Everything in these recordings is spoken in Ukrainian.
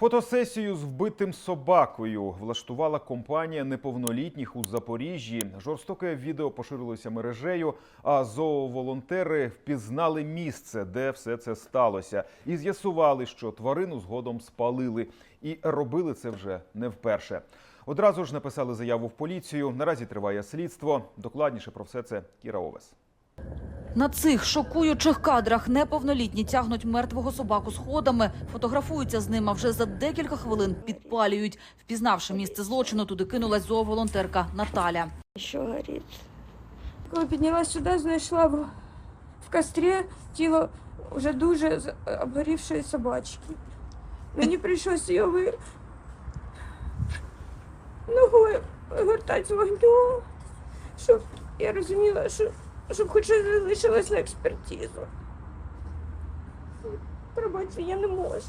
Фотосесію з вбитим собакою влаштувала компанія неповнолітніх у Запоріжжі. Жорстоке відео поширилося мережею, а зооволонтери впізнали місце, де все це сталося, і з'ясували, що тварину згодом спалили. І робили це вже не вперше. Одразу ж написали заяву в поліцію. Наразі триває слідство. Докладніше про все це Кіра Овес. На цих шокуючих кадрах неповнолітні тягнуть мертвого собаку сходами, фотографуються з ним, а вже за декілька хвилин підпалюють. Впізнавши місце злочину, туди кинулась зооволонтерка Наталя. Що горить. Коли піднялась сюди, знайшла в, в кострі тіло вже дуже з- обгорівшої собачки. Мені прийшлося її ви... ногою вигортати з вогню, щоб я розуміла, що щоб хоч щось залишилось на експертизу. Пробачте, я не можу.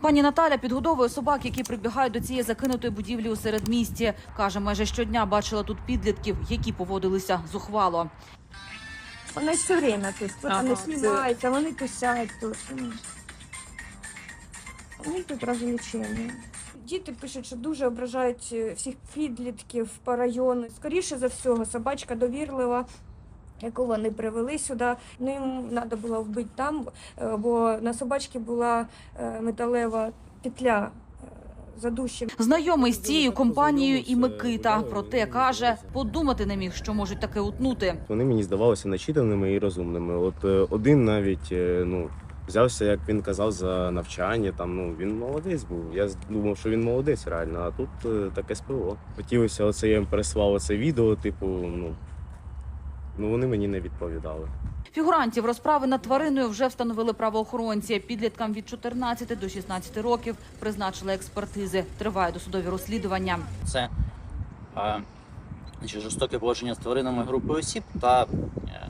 Пані Наталя підгодовує собак, які прибігають до цієї закинутої будівлі у середмісті. Каже, майже щодня бачила тут підлітків, які поводилися зухвало. Вона все время тут. Ага, Вони це- знімаються, вони писають тут. Вони тут розвлечення. Діти пишуть, що дуже ображають е, всіх підлітків по району. Скоріше за всього, собачка довірлива, яку вони привели сюди. Ну, їм треба було вбити там, е, бо на собачці була е, металева петля е, задущена. Знайомий з цією компанією і Микита. Проте каже, подумати не міг, що можуть таке утнути. Вони мені здавалися начитаними і розумними. От один навіть ну взявся, як він казав, за навчання. Там ну він молодець був. Я думав, що він молодець реально. А тут таке СПО. Хотілося, оце я їм переслав оце відео. Типу, ну ну вони мені не відповідали. Фігурантів розправи над твариною вже встановили правоохоронці. Підліткам від 14 до 16 років призначили експертизи. Триває досудові розслідування. це е, жорстоке поводження з тваринами групи осіб та е,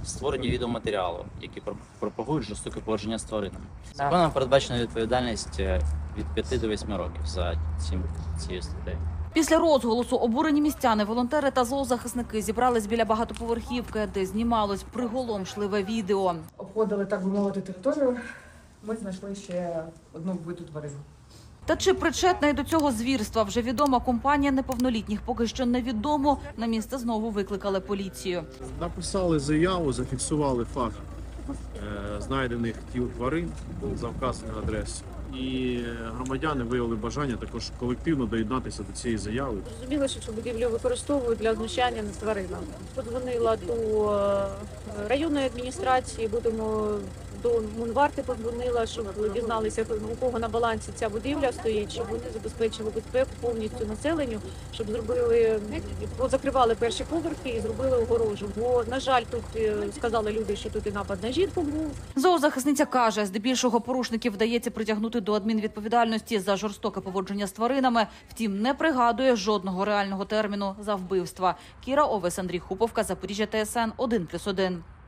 створення відеоматеріалу, які про- пропагують жорстоке поводження з тваринами. Законом передбачена відповідальність е, від 5 до 8 років за цим, цією статтею. Після розголосу обурені містяни, волонтери та зоозахисники зібрались біля багатоповерхівки, де знімалось приголомшливе відео. обходили, так би мовити, територію, ми знайшли ще одну вбиту тварину. Та чи причетна й до цього звірства вже відома компанія неповнолітніх? Поки що невідомо. На місце знову викликали поліцію. Написали заяву, зафіксували факт е, знайдених тіл тварин за вказаною адресою. І громадяни виявили бажання також колективно доєднатися до цієї заяви. Зрозуміло, що цю будівлю використовують для знущання над тваринами. Подзвонила до е, районної адміністрації, будемо до Мунварти подзвонила, щоб дізналися, у кого на балансі ця будівля стоїть, щоб вони забезпечили безпеку повністю населенню, щоб зробили закривали перші поверхи і зробили огорожу. Бо на жаль, тут е, сказали люди, що тут і напад на жінку був. Зоозахисниця каже, здебільшого порушників вдається притягнути до адмінвідповідальності за жорстоке поводження з тваринами. Втім, не пригадує жодного реального терміну за вбивства. Кіра Овес, Андрій Хуповка, Запоріжжя ТСН 1+,1.